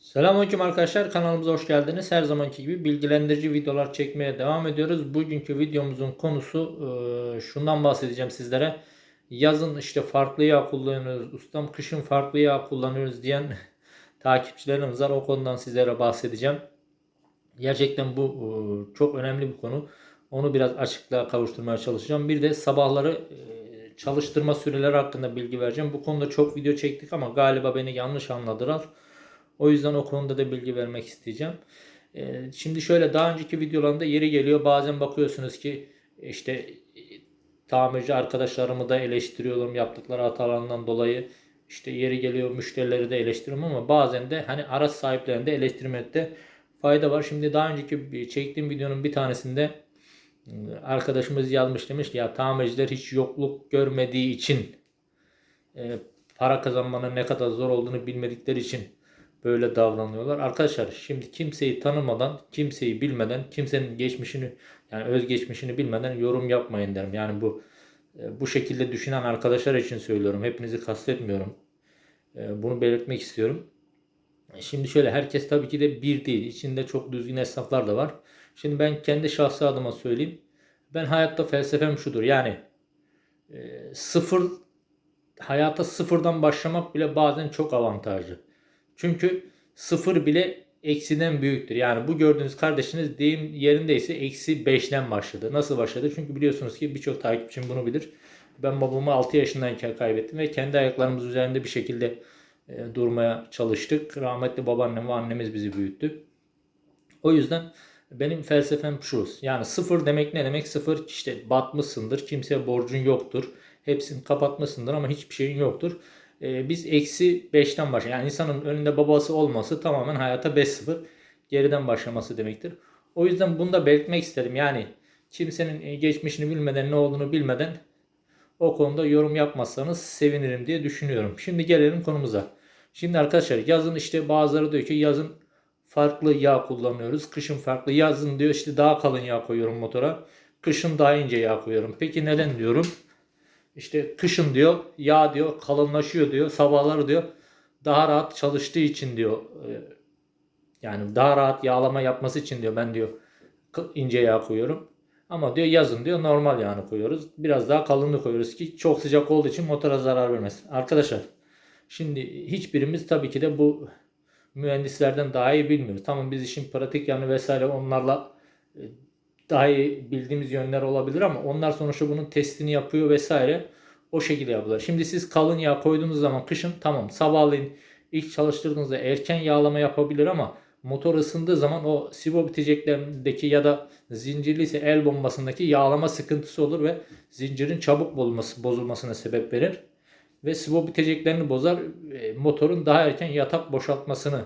Selamünaleyküm arkadaşlar kanalımıza hoş geldiniz. Her zamanki gibi bilgilendirici videolar çekmeye devam ediyoruz. Bugünkü videomuzun konusu e, şundan bahsedeceğim sizlere. Yazın işte farklı yağ kullanıyoruz, ustam kışın farklı yağ kullanıyoruz diyen takipçilerimiz var. O konudan sizlere bahsedeceğim. Gerçekten bu e, çok önemli bir konu. Onu biraz açıklığa kavuşturmaya çalışacağım. Bir de sabahları e, çalıştırma süreleri hakkında bilgi vereceğim. Bu konuda çok video çektik ama galiba beni yanlış anladılar. O yüzden o konuda da bilgi vermek isteyeceğim. Ee, Şimdi şöyle daha önceki videolarımda yeri geliyor bazen bakıyorsunuz ki işte tamirci arkadaşlarımı da eleştiriyorum yaptıkları hatalarından dolayı. İşte yeri geliyor müşterileri de eleştiriyorum ama bazen de hani araç sahiplerini de eleştirmekte fayda var. Şimdi daha önceki çektiğim videonun bir tanesinde e, arkadaşımız yazmış demiş ki ya tamirciler hiç yokluk görmediği için e, para kazanmanın ne kadar zor olduğunu bilmedikleri için böyle davranıyorlar. Arkadaşlar şimdi kimseyi tanımadan, kimseyi bilmeden, kimsenin geçmişini yani özgeçmişini bilmeden yorum yapmayın derim. Yani bu e, bu şekilde düşünen arkadaşlar için söylüyorum. Hepinizi kastetmiyorum. E, Bunu belirtmek istiyorum. Şimdi şöyle herkes tabii ki de bir değil. İçinde çok düzgün esnaflar da var. Şimdi ben kendi şahsi adıma söyleyeyim. Ben hayatta felsefem şudur. Yani e, sıfır hayata sıfırdan başlamak bile bazen çok avantajlı. Çünkü sıfır bile eksiden büyüktür. Yani bu gördüğünüz kardeşiniz deyim yerindeyse eksi 5'ten başladı. Nasıl başladı? Çünkü biliyorsunuz ki birçok takipçim bunu bilir. Ben babamı 6 yaşındayken kaybettim ve kendi ayaklarımız üzerinde bir şekilde e, durmaya çalıştık. Rahmetli babaannem ve annemiz bizi büyüttü. O yüzden benim felsefem şu. Yani sıfır demek ne demek? Sıfır işte batmışsındır. Kimseye borcun yoktur. Hepsini kapatmışsındır ama hiçbir şeyin yoktur. Ee, biz eksi 5'ten başlayalım. Yani insanın önünde babası olması tamamen hayata 5-0 geriden başlaması demektir. O yüzden bunu da belirtmek isterim. Yani kimsenin e, geçmişini bilmeden ne olduğunu bilmeden o konuda yorum yapmazsanız sevinirim diye düşünüyorum. Şimdi gelelim konumuza. Şimdi arkadaşlar yazın işte bazıları diyor ki yazın farklı yağ kullanıyoruz. Kışın farklı. Yazın diyor işte daha kalın yağ koyuyorum motora. Kışın daha ince yağ koyuyorum. Peki neden diyorum? İşte kışın diyor yağ diyor kalınlaşıyor diyor. Sabahları diyor daha rahat çalıştığı için diyor. e, Yani daha rahat yağlama yapması için diyor ben diyor ince yağ koyuyorum. Ama diyor yazın diyor normal yağını koyuyoruz. Biraz daha kalınlık koyuyoruz ki çok sıcak olduğu için motora zarar vermez. Arkadaşlar şimdi hiçbirimiz tabii ki de bu mühendislerden daha iyi bilmiyoruz. Tamam biz işin pratik yanı vesaire onlarla e, daha iyi bildiğimiz yönler olabilir ama onlar sonuçta bunun testini yapıyor vesaire. O şekilde yapıyorlar. Şimdi siz kalın yağ koyduğunuz zaman kışın tamam sabahleyin ilk çalıştırdığınızda erken yağlama yapabilir ama motor ısındığı zaman o sibo biteceklerindeki ya da zincirli ise el bombasındaki yağlama sıkıntısı olur ve zincirin çabuk bozulması, bozulmasına sebep verir. Ve sibo biteceklerini bozar. e, Motorun daha erken yatak boşaltmasını.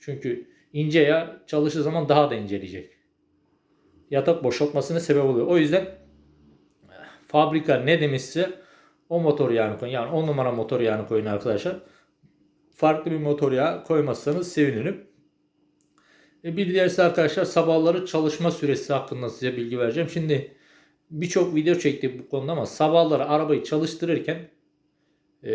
Çünkü ince yağ çalıştığı zaman daha da inceleyecek yatak boşaltmasına sebep oluyor. O yüzden fabrika ne demişse o motor yağını koyun. Yani 10 numara motor yağını koyun arkadaşlar. Farklı bir motor yağı koymazsanız sevinirim. E bir diğerisi arkadaşlar sabahları çalışma süresi hakkında size bilgi vereceğim. Şimdi birçok video çektik bu konuda ama sabahları arabayı çalıştırırken e,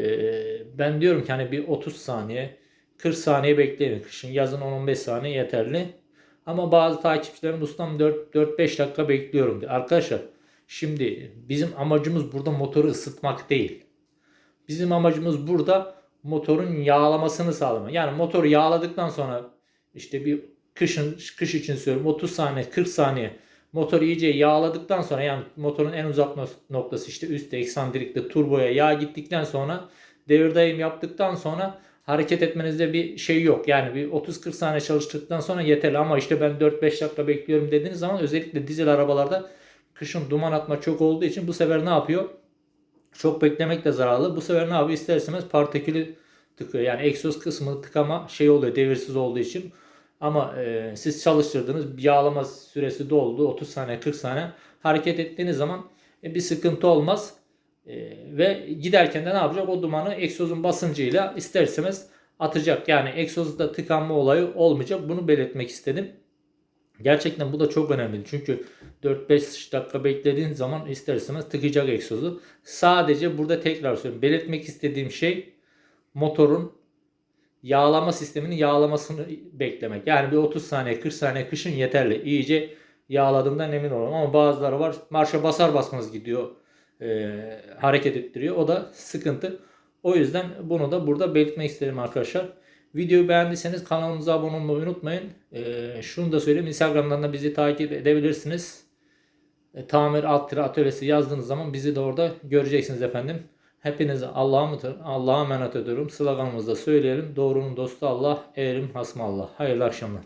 ben diyorum ki hani bir 30 saniye 40 saniye bekleyin. Kışın yazın 10-15 saniye yeterli. Ama bazı takipçilerim ustam 4-5 dakika bekliyorum diyor. Arkadaşlar şimdi bizim amacımız burada motoru ısıtmak değil. Bizim amacımız burada motorun yağlamasını sağlamak. Yani motoru yağladıktan sonra işte bir kışın kış için söylüyorum 30 saniye 40 saniye motoru iyice yağladıktan sonra yani motorun en uzak no- noktası işte üstte eksandrikte turboya yağ gittikten sonra devir daim yaptıktan sonra hareket etmenizde bir şey yok. Yani bir 30-40 saniye çalıştıktan sonra yeterli ama işte ben 4-5 dakika bekliyorum dediğiniz zaman özellikle dizel arabalarda kışın duman atma çok olduğu için bu sefer ne yapıyor? Çok beklemek de zararlı. Bu sefer ne yapıyor? İster istemez partikülü tıkıyor. Yani egzoz kısmı tıkama şey oluyor devirsiz olduğu için. Ama e, siz çalıştırdınız bir yağlama süresi doldu 30 saniye 40 saniye hareket ettiğiniz zaman e, bir sıkıntı olmaz. E, ve giderken de ne yapacak? O dumanı egzozun basıncıyla ister istemez atacak. Yani egzozda tıkanma olayı olmayacak. Bunu belirtmek istedim. Gerçekten bu da çok önemli. Çünkü 4-5 dakika beklediğin zaman ister istemez tıkayacak egzozu. Sadece burada tekrar söylüyorum. Belirtmek istediğim şey motorun yağlama sisteminin yağlamasını beklemek. Yani bir 30 saniye 40 saniye kışın yeterli. İyice yağladığından emin olalım. Ama bazıları var marşa basar basmaz gidiyor. E, hareket ettiriyor. O da sıkıntı. O yüzden bunu da burada belirtmek isterim arkadaşlar. Videoyu beğendiyseniz kanalımıza abone olmayı unutmayın. E, şunu da söyleyeyim. Instagram'dan da bizi takip edebilirsiniz. E, tamir alt atölyesi yazdığınız zaman bizi de orada göreceksiniz efendim. Hepinize Allah'a Allah'a emanet ediyorum. Sloganımızda söyleyelim. Doğrunun dostu Allah, eğrim hasmı Allah. Hayırlı akşamlar.